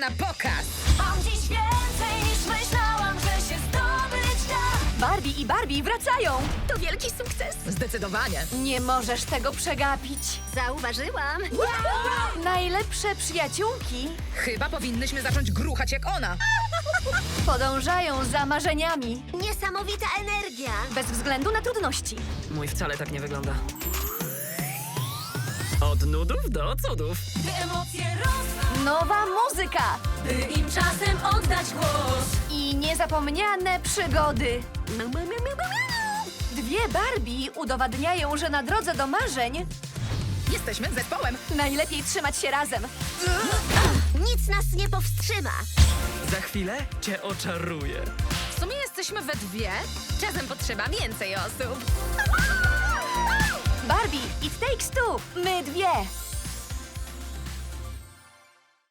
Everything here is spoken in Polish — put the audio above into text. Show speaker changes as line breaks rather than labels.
Na pokaz!
Mam dziś więcej niż myślałam, że się zdobyć da.
Barbie i Barbie wracają!
To wielki sukces.
Zdecydowanie.
Nie możesz tego przegapić.
Zauważyłam.
Najlepsze przyjaciółki
Chyba powinnyśmy zacząć gruchać jak ona.
podążają za marzeniami,
Niesamowita energia.
bez względu na trudności.
Mój wcale tak nie wygląda. Od nudów do cudów.
Nowa
by im czasem oddać głos.
i niezapomniane przygody. Dwie Barbie udowadniają, że na drodze do marzeń
Jesteśmy zespołem.
najlepiej trzymać się razem.
Nic nas nie powstrzyma.
Za chwilę cię oczaruję.
W sumie jesteśmy we dwie. Czasem potrzeba więcej osób.
Barbie, it takes two. My dwie.